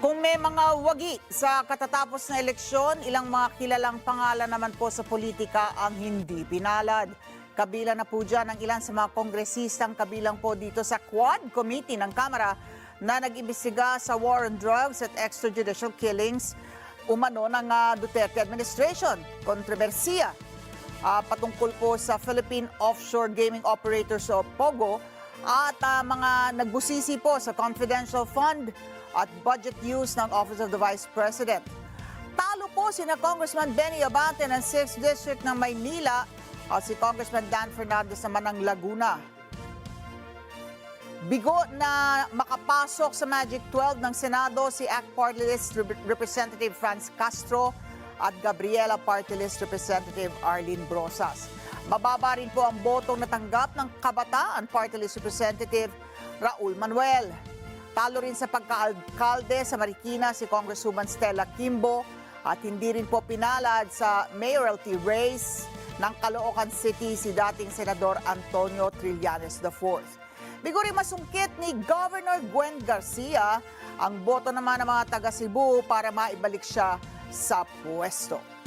Kung may mga wagi sa katatapos na eleksyon, ilang mga kilalang pangalan naman po sa politika ang hindi pinalad. Kabilang na po dyan ang ilan sa mga kongresistang kabilang po dito sa Quad Committee ng Kamara na nag-imbestiga sa war on drugs at extrajudicial killings umano ng ah, Duterte administration. Kontrobersiya ah, patungkol po sa Philippine Offshore Gaming Operators o POGO at ah, mga nagbusisi po sa confidential fund at budget use ng Office of the Vice President. Talo po sina Congressman Benny Abante ng 6th District ng Maynila at si Congressman Dan Fernandez naman ng Laguna. Bigo na makapasok sa Magic 12 ng Senado si ACT Party List Rep- Representative Franz Castro at Gabriela Party List Representative Arlene Brosas. Mababa rin po ang botong natanggap ng Kabataan Party List Representative Raul Manuel. Talo rin sa pagkaalkalde sa Marikina si Congresswoman Stella Kimbo at hindi rin po pinalad sa mayoralty race ng Caloocan City si dating Senador Antonio Trillanes IV. Bigo rin masungkit ni Governor Gwen Garcia ang boto naman ng mga taga Cebu para maibalik siya sa pwesto.